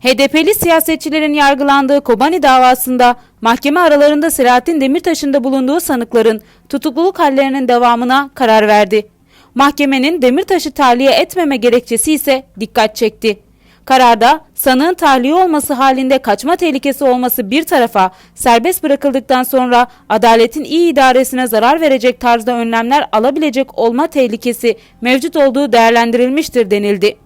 HDP'li siyasetçilerin yargılandığı Kobani davasında mahkeme aralarında Selahattin Demirtaş'ın da bulunduğu sanıkların tutukluluk hallerinin devamına karar verdi. Mahkemenin Demirtaş'ı tahliye etmeme gerekçesi ise dikkat çekti. Kararda sanığın tahliye olması halinde kaçma tehlikesi olması bir tarafa serbest bırakıldıktan sonra adaletin iyi idaresine zarar verecek tarzda önlemler alabilecek olma tehlikesi mevcut olduğu değerlendirilmiştir denildi.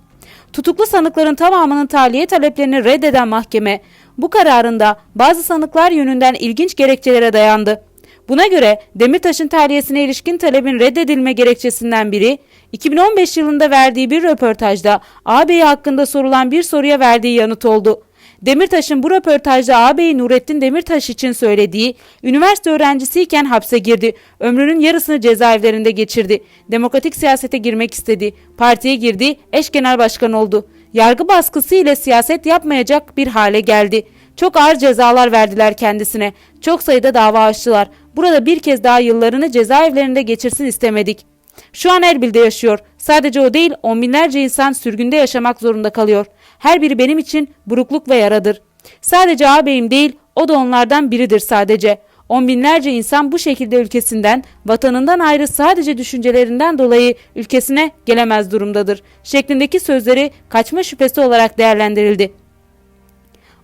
Tutuklu sanıkların tamamının tahliye taleplerini reddeden mahkeme bu kararında bazı sanıklar yönünden ilginç gerekçelere dayandı. Buna göre Demirtaş'ın tahliyesine ilişkin talebin reddedilme gerekçesinden biri 2015 yılında verdiği bir röportajda ağabeyi hakkında sorulan bir soruya verdiği yanıt oldu. Demirtaş'ın bu röportajda ağabeyi Nurettin Demirtaş için söylediği, üniversite öğrencisiyken hapse girdi, ömrünün yarısını cezaevlerinde geçirdi, demokratik siyasete girmek istedi, partiye girdi, eş genel başkan oldu. Yargı baskısı ile siyaset yapmayacak bir hale geldi. Çok ağır cezalar verdiler kendisine. Çok sayıda dava açtılar. Burada bir kez daha yıllarını cezaevlerinde geçirsin istemedik. Şu an Erbil'de yaşıyor. Sadece o değil on binlerce insan sürgünde yaşamak zorunda kalıyor. Her biri benim için burukluk ve yaradır. Sadece ağabeyim değil o da onlardan biridir sadece. On binlerce insan bu şekilde ülkesinden, vatanından ayrı sadece düşüncelerinden dolayı ülkesine gelemez durumdadır. Şeklindeki sözleri kaçma şüphesi olarak değerlendirildi.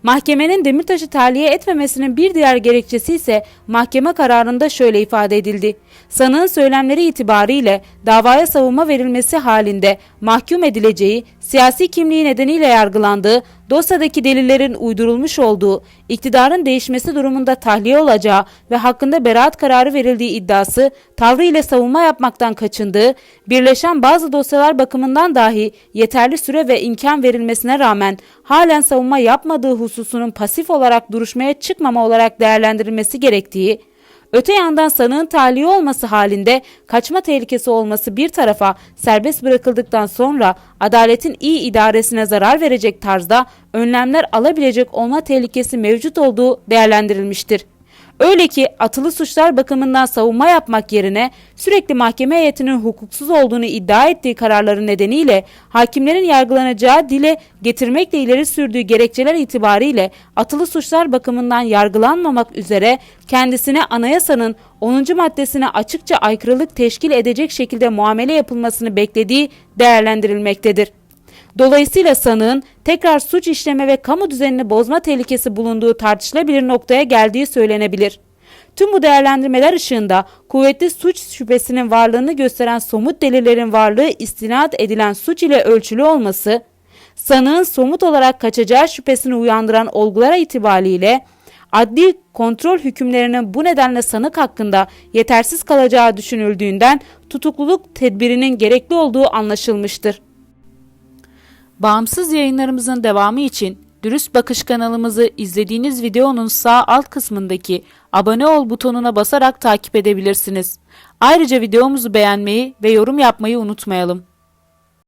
Mahkemenin Demirtaş'ı tahliye etmemesinin bir diğer gerekçesi ise mahkeme kararında şöyle ifade edildi. Sanığın söylemleri itibariyle davaya savunma verilmesi halinde mahkum edileceği, siyasi kimliği nedeniyle yargılandığı, dosyadaki delillerin uydurulmuş olduğu, iktidarın değişmesi durumunda tahliye olacağı ve hakkında beraat kararı verildiği iddiası, tavrı ile savunma yapmaktan kaçındığı, birleşen bazı dosyalar bakımından dahi yeterli süre ve imkan verilmesine rağmen halen savunma yapmadığı hususunun pasif olarak duruşmaya çıkmama olarak değerlendirilmesi gerektiği, Öte yandan sanığın tahliye olması halinde kaçma tehlikesi olması bir tarafa serbest bırakıldıktan sonra adaletin iyi idaresine zarar verecek tarzda önlemler alabilecek olma tehlikesi mevcut olduğu değerlendirilmiştir. Öyle ki atılı suçlar bakımından savunma yapmak yerine sürekli mahkeme heyetinin hukuksuz olduğunu iddia ettiği kararları nedeniyle hakimlerin yargılanacağı dile getirmekle ileri sürdüğü gerekçeler itibariyle atılı suçlar bakımından yargılanmamak üzere kendisine anayasanın 10. maddesine açıkça aykırılık teşkil edecek şekilde muamele yapılmasını beklediği değerlendirilmektedir. Dolayısıyla sanığın tekrar suç işleme ve kamu düzenini bozma tehlikesi bulunduğu tartışılabilir noktaya geldiği söylenebilir. Tüm bu değerlendirmeler ışığında kuvvetli suç şüphesinin varlığını gösteren somut delillerin varlığı istinad edilen suç ile ölçülü olması, sanığın somut olarak kaçacağı şüphesini uyandıran olgulara itibariyle adli kontrol hükümlerinin bu nedenle sanık hakkında yetersiz kalacağı düşünüldüğünden tutukluluk tedbirinin gerekli olduğu anlaşılmıştır. Bağımsız yayınlarımızın devamı için Dürüst Bakış kanalımızı izlediğiniz videonun sağ alt kısmındaki abone ol butonuna basarak takip edebilirsiniz. Ayrıca videomuzu beğenmeyi ve yorum yapmayı unutmayalım.